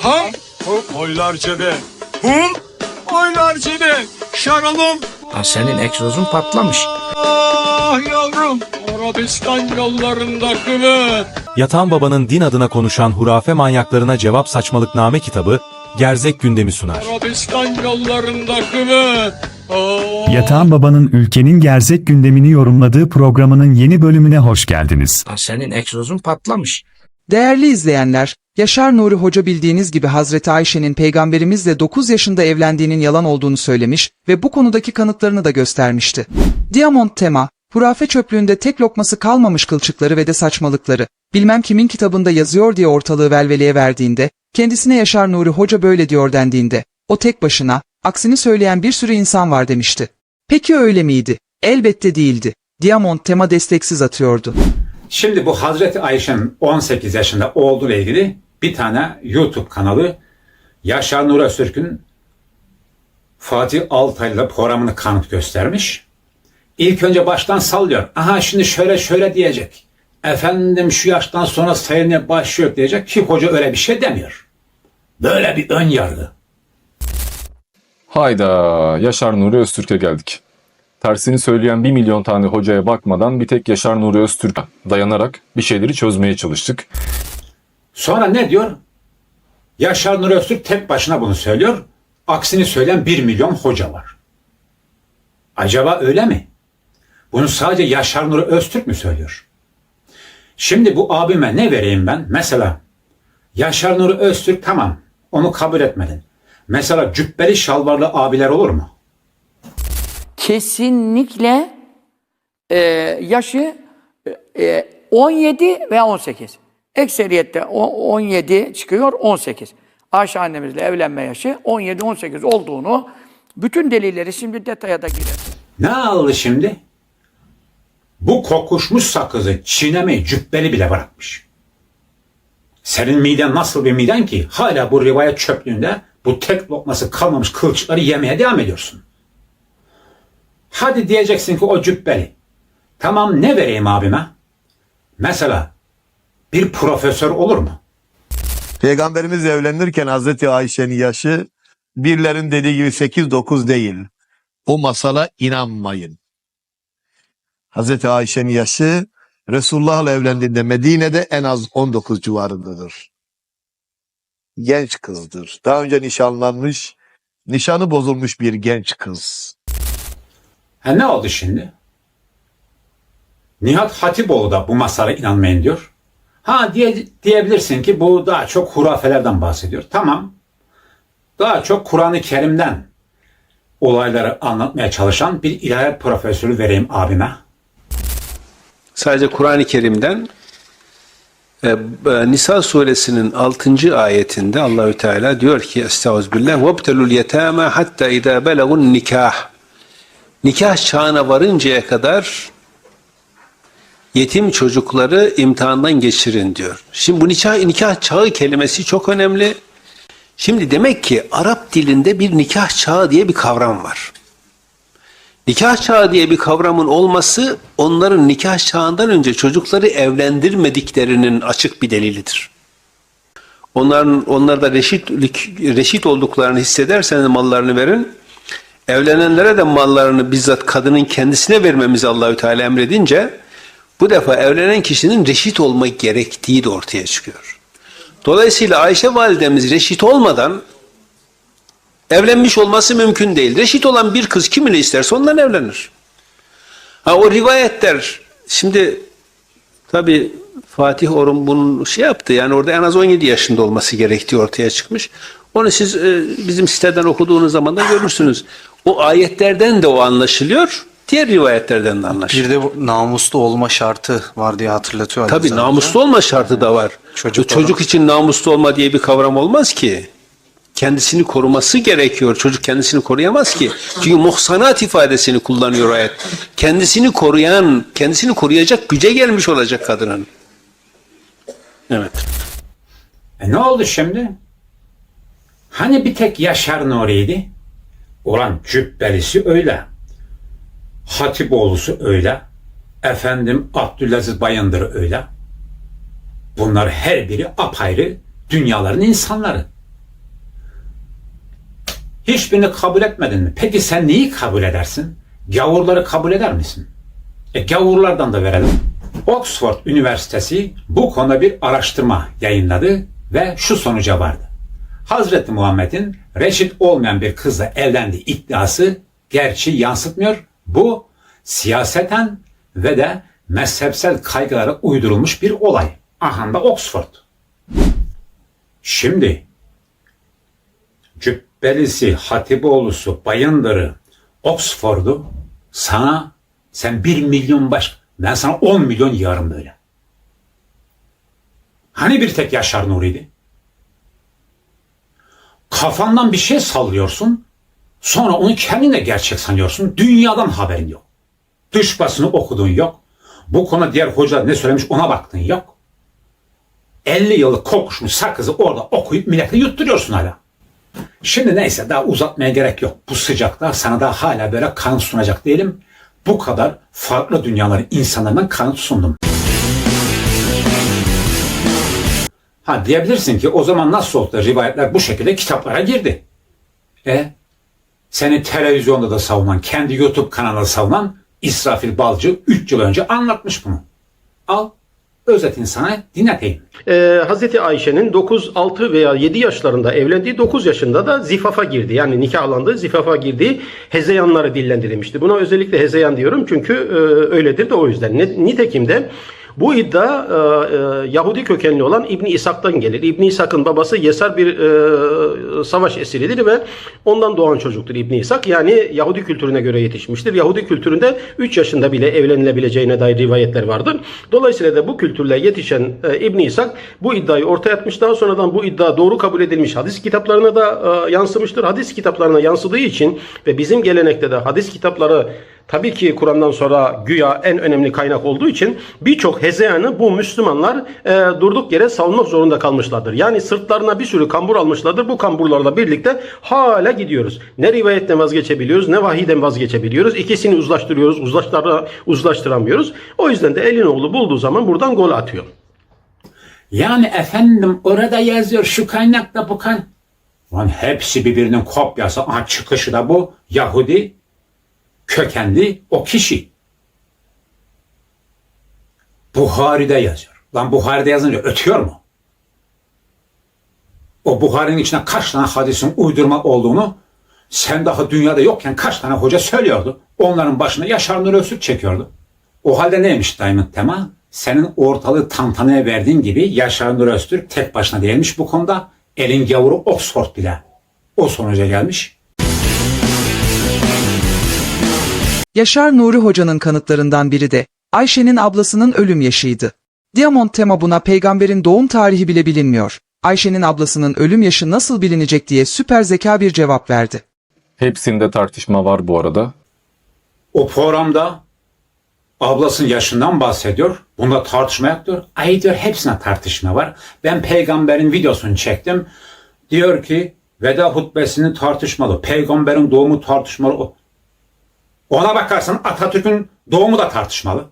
Ham, oylar cebe. Hum, oylar cebe. Şaralım. Ha, senin egzozun patlamış. Ah yavrum, Arabistan yollarında kıvır. Yatan Baba'nın din adına konuşan hurafe manyaklarına cevap saçmalıkname kitabı Gerzek gündemi sunar. Arabistan yollarında kıvır. Ah. Yatağan Baba'nın ülkenin gerzek gündemini yorumladığı programının yeni bölümüne hoş geldiniz. Ha, senin egzozun patlamış. Değerli izleyenler, Yaşar Nuri Hoca bildiğiniz gibi Hazreti Ayşe'nin peygamberimizle 9 yaşında evlendiğinin yalan olduğunu söylemiş ve bu konudaki kanıtlarını da göstermişti. Diamond Tema, hurafe çöplüğünde tek lokması kalmamış kılçıkları ve de saçmalıkları, bilmem kimin kitabında yazıyor diye ortalığı velveleye verdiğinde, kendisine Yaşar Nuri Hoca böyle diyor dendiğinde, o tek başına, aksini söyleyen bir sürü insan var demişti. Peki öyle miydi? Elbette değildi. Diamond Tema desteksiz atıyordu. Şimdi bu Hazreti Ayşe'nin 18 yaşında ile ilgili bir tane YouTube kanalı Yaşar Nur Öztürk'ün Fatih Altaylı'da programını kanıt göstermiş. İlk önce baştan sallıyor. Aha şimdi şöyle şöyle diyecek. Efendim şu yaştan sonra sayılmaya başlıyor diyecek ki hoca öyle bir şey demiyor. Böyle bir ön yargı. Hayda, Yaşar Nuri Öztürk'e geldik. Tersini söyleyen bir milyon tane hocaya bakmadan bir tek Yaşar Nuri Öztürk'e dayanarak bir şeyleri çözmeye çalıştık. Sonra ne diyor? Yaşar Nur Öztürk tek başına bunu söylüyor. Aksini söyleyen bir milyon hoca var. Acaba öyle mi? Bunu sadece Yaşar Nur Öztürk mü söylüyor? Şimdi bu abime ne vereyim ben? Mesela Yaşar Nur Öztürk tamam onu kabul etmedin. Mesela cübbeli şalvarlı abiler olur mu? Kesinlikle e, yaşı e, 17 ve 18. Ekseriyette o- 17 çıkıyor 18. Ayşe annemizle evlenme yaşı 17-18 olduğunu bütün delilleri şimdi detaya da girer. Ne aldı şimdi? Bu kokuşmuş sakızı çiğnemeyi cübbeli bile bırakmış. Senin miden nasıl bir miden ki hala bu rivayet çöplüğünde bu tek lokması kalmamış kılçıkları yemeye devam ediyorsun. Hadi diyeceksin ki o cübbeli. Tamam ne vereyim abime? Mesela bir profesör olur mu? Peygamberimiz evlenirken Hazreti Ayşe'nin yaşı birlerin dediği gibi 8-9 değil. Bu masala inanmayın. Hazreti Ayşe'nin yaşı Resulullah'la evlendiğinde Medine'de en az 19 civarındadır. Genç kızdır. Daha önce nişanlanmış, nişanı bozulmuş bir genç kız. Ha ne oldu şimdi? Nihat Hatipoğlu da bu masala inanmayın diyor. Ha diye, diyebilirsin ki bu daha çok hurafelerden bahsediyor. Tamam. Daha çok Kur'an-ı Kerim'den olayları anlatmaya çalışan bir ilahiyat profesörü vereyim abime. sadece Kur'an-ı Kerim'den e, e, Nisa suresinin 6. ayetinde Allahü Teala diyor ki Estağfirullah وَابْتَلُوا الْيَتَامَا hatta اِذَا بَلَغُوا nikah Nikah çağına varıncaya kadar yetim çocukları imtihandan geçirin diyor. Şimdi bu nikah, nikah çağı kelimesi çok önemli. Şimdi demek ki Arap dilinde bir nikah çağı diye bir kavram var. Nikah çağı diye bir kavramın olması onların nikah çağından önce çocukları evlendirmediklerinin açık bir delilidir. Onların onlarda reşitlik reşit olduklarını hissederseniz mallarını verin. Evlenenlere de mallarını bizzat kadının kendisine vermemizi Allahü Teala emredince bu defa evlenen kişinin reşit olmak gerektiği de ortaya çıkıyor. Dolayısıyla Ayşe validemiz reşit olmadan evlenmiş olması mümkün değil. Reşit olan bir kız kiminle isterse ondan evlenir. Ha o rivayetler şimdi tabi Fatih Orhun bunun şey yaptı yani orada en az 17 yaşında olması gerektiği ortaya çıkmış. Onu siz e, bizim siteden okuduğunuz zaman da görürsünüz. O ayetlerden de o anlaşılıyor. Diğer rivayetlerden de anlaşılıyor. Bir de bu namuslu olma şartı var diye hatırlatıyor. Tabii namuslu olma şartı da var. Çocuk Çocuk, çocuk için namuslu olma diye bir kavram olmaz ki. Kendisini koruması gerekiyor. Çocuk kendisini koruyamaz ki. Çünkü muhsanat ifadesini kullanıyor ayet. Kendisini koruyan, kendisini koruyacak güce gelmiş olacak kadının. Evet. E ne oldu şimdi? Hani bir tek Yaşar Nuri'ydi? Ulan cübbelisi öyle. Hatipoğlu'su öyle. Efendim Abdülaziz Bayındır öyle. Bunlar her biri apayrı dünyaların insanları. Hiçbirini kabul etmedin mi? Peki sen neyi kabul edersin? Gavurları kabul eder misin? E gavurlardan da verelim. Oxford Üniversitesi bu konuda bir araştırma yayınladı ve şu sonuca vardı. Hazreti Muhammed'in reşit olmayan bir kızla evlendiği iddiası gerçeği yansıtmıyor. Bu siyaseten ve de mezhepsel kaygılara uydurulmuş bir olay. Aha da Oxford. Şimdi Cübbelisi, Hatipoğlu'su, Bayındır'ı, Oxford'u sana sen bir milyon baş ben sana on milyon yarım böyle. Hani bir tek Yaşar Nuri'ydi? Kafandan bir şey sallıyorsun. Sonra onu kendine gerçek sanıyorsun. Dünyadan haberin yok. Dış basını okudun yok. Bu konu diğer hoca ne söylemiş ona baktın yok. 50 yıllık kokuşmuş sakızı orada okuyup millete yutturuyorsun hala. Şimdi neyse daha uzatmaya gerek yok. Bu sıcakta sana da hala böyle kanıt sunacak değilim. Bu kadar farklı dünyaların insanlarından kanıt sundum. Ha diyebilirsin ki o zaman nasıl oldu da rivayetler bu şekilde kitaplara girdi? E seni televizyonda da savunan, kendi YouTube kanalında savunan İsrafil Balcı 3 yıl önce anlatmış bunu. Al, özetini sana dinleteyim. Ee, Hazreti Ayşe'nin 9, 6 veya 7 yaşlarında evlendiği 9 yaşında da zifafa girdi. Yani nikahlandı, zifafa girdiği hezeyanları dillendirilmişti. Buna özellikle hezeyan diyorum çünkü e, öyledir de o yüzden. Nitekim de bu iddia e, e, Yahudi kökenli olan İbni İshak'tan gelir. İbni İshak'ın babası Yesar bir e, savaş esiridir ve ondan doğan çocuktur İbni İshak. Yani Yahudi kültürüne göre yetişmiştir. Yahudi kültüründe 3 yaşında bile evlenilebileceğine dair rivayetler vardır. Dolayısıyla da bu kültürle yetişen e, İbni İshak bu iddiayı ortaya atmış. Daha sonradan bu iddia doğru kabul edilmiş. Hadis kitaplarına da e, yansımıştır. Hadis kitaplarına yansıdığı için ve bizim gelenekte de hadis kitapları Tabii ki Kur'an'dan sonra güya en önemli kaynak olduğu için birçok hezeyanı bu Müslümanlar e, durduk yere savunmak zorunda kalmışlardır. Yani sırtlarına bir sürü kambur almışlardır. Bu kamburlarla birlikte hala gidiyoruz. Ne rivayetten vazgeçebiliyoruz ne vahiyden vazgeçebiliyoruz. İkisini uzlaştırıyoruz, uzlaştıra, uzlaştıramıyoruz. O yüzden de elin oğlu bulduğu zaman buradan gol atıyor. Yani efendim orada yazıyor şu kaynakta bu kan. Lan hepsi birbirinin kopyası. Aha çıkışı da bu. Yahudi kökenli o kişi. Buhari'de yazıyor. Lan Buhari'de yazınca ötüyor mu? O Buhari'nin içine kaç tane hadisin uydurma olduğunu sen daha dünyada yokken kaç tane hoca söylüyordu. Onların başına Yaşar Nur Öztürk çekiyordu. O halde neymiş Diamond tema? Senin ortalığı tantanaya verdiğin gibi Yaşar Nur Öztürk tek başına değilmiş bu konuda. Elin gavuru Oxford bile. O sonuca gelmiş. Yaşar Nuri Hoca'nın kanıtlarından biri de Ayşe'nin ablasının ölüm yaşıydı. Diamond Tema buna peygamberin doğum tarihi bile bilinmiyor. Ayşe'nin ablasının ölüm yaşı nasıl bilinecek diye süper zeka bir cevap verdi. Hepsinde tartışma var bu arada. O programda ablasının yaşından bahsediyor. Bunda tartışma yok diyor. Ay diyor hepsine tartışma var. Ben peygamberin videosunu çektim. Diyor ki veda hutbesini tartışmalı. Peygamberin doğumu tartışmalı. Ona bakarsan Atatürk'ün doğumu da tartışmalı.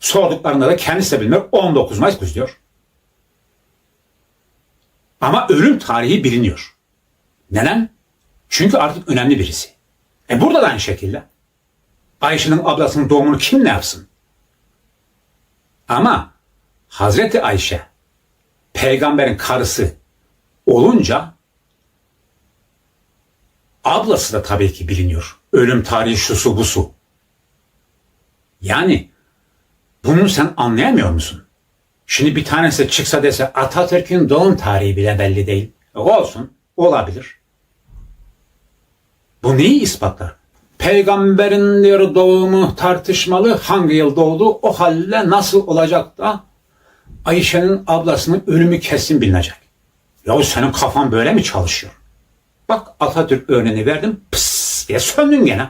Sorduklarında da kendisi de bilmiyor. 19 Mayıs diyor. Ama ölüm tarihi biliniyor. Neden? Çünkü artık önemli birisi. E burada da aynı şekilde. Ayşe'nin ablasının doğumunu kim ne yapsın? Ama Hazreti Ayşe peygamberin karısı olunca ablası da tabii ki biliniyor. Ölüm tarihi şusu busu. Yani bunu sen anlayamıyor musun? Şimdi bir tanesi çıksa dese Atatürk'ün doğum tarihi bile belli değil. E olsun, olabilir. Bu neyi ispatlar? Peygamberin diyor doğumu tartışmalı. Hangi yıl doğdu? O halde nasıl olacak da Ayşe'nin ablasının ölümü kesin bilinecek. Yahu senin kafan böyle mi çalışıyor? Bak Atatürk örneğini verdim. Pıs diye söndün gene.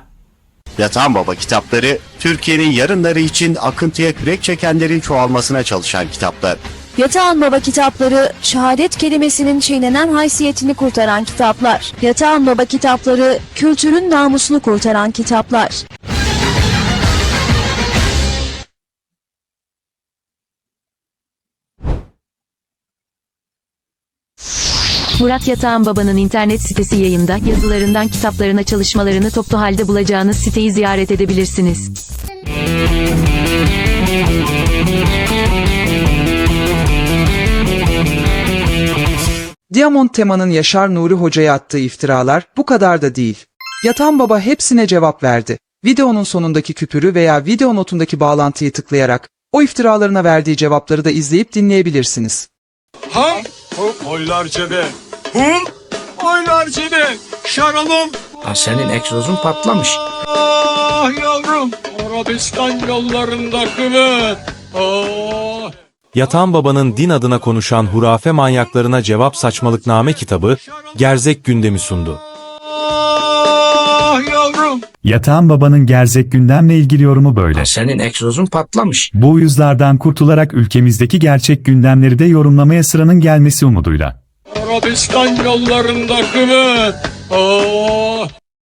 Yatan Baba kitapları Türkiye'nin yarınları için akıntıya kürek çekenlerin çoğalmasına çalışan kitaplar. Yatağan Baba kitapları, şehadet kelimesinin çiğnenen haysiyetini kurtaran kitaplar. Yatağan Baba kitapları, kültürün namusunu kurtaran kitaplar. Murat Yatağan Baba'nın internet sitesi yayında yazılarından kitaplarına çalışmalarını toplu halde bulacağınız siteyi ziyaret edebilirsiniz. Diamond Tema'nın Yaşar Nuri Hoca'ya attığı iftiralar bu kadar da değil. Yatan Baba hepsine cevap verdi. Videonun sonundaki küpürü veya video notundaki bağlantıyı tıklayarak o iftiralarına verdiği cevapları da izleyip dinleyebilirsiniz. Ham, hum, oylar cebe. Hum, oylar cebe. Şaralım. Ha, senin egzozun patlamış. Ah yavrum, Arabistan yollarında kıvıt. Ah. Yatan Baba'nın din adına konuşan hurafe manyaklarına cevap saçmalıkname kitabı Gerzek gündemi sundu. Ah yavrum. Yatağan Baba'nın gerzek gündemle ilgili yorumu böyle. Ha, senin egzozun patlamış. Bu uyuzlardan kurtularak ülkemizdeki gerçek gündemleri de yorumlamaya sıranın gelmesi umuduyla. Arabistan yollarında kıvıt. Ah.